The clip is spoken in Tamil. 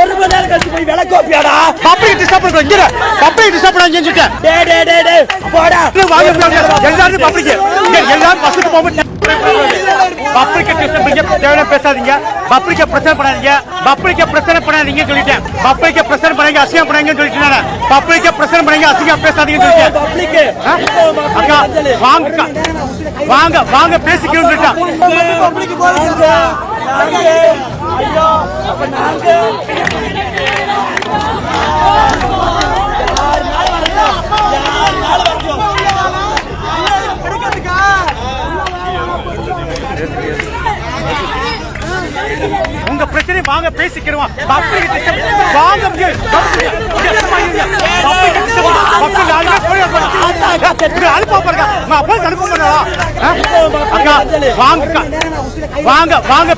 ஒரு மணி நேரம் கழிச்சு போய் விலை கோப்பியாடா பப்ளிக் டிஸ்டர்ப் பண்றோம் இங்க பப்ளிக் டிஸ்டர்ப் பண்ணாங்கன்னு சொல்லிட்டேன் டே டே டே டே போடா. வாங்க எல்லாரும் பப்ளிக் எல்லாரும் பஸ்ஸுக்கு போக பப்ளிக்க டிஸ்டர்ப் பண்ணீங்க தேவையான பேசாதீங்க. பப்ளிக்க பிரச்சனை பண்ணாதீங்க. பப்ளிக்க பிரச்சனை பண்ணாதீங்கன்னு சொல்லிட்டேன். பப்ளிக்க பிரச்சனை பண்ணாங்க அசிங்கம் பண்ணாங்கன்னு சொல்லிட்டேன் பப்ளிக்க பிரச்சனை பண்ணாங்க அசிங்கம் பேசாதீங்கன்னு சொல்லிட்டேன்? அக்கா வாங்க. வாங்க வாங்க பேசிக்கணும்னு சொல்லிட்டேன். உங்க பிரச்சனை வாங்க பேசிக்கிறோம். வாங்க வாங்க வாங்க வாங்க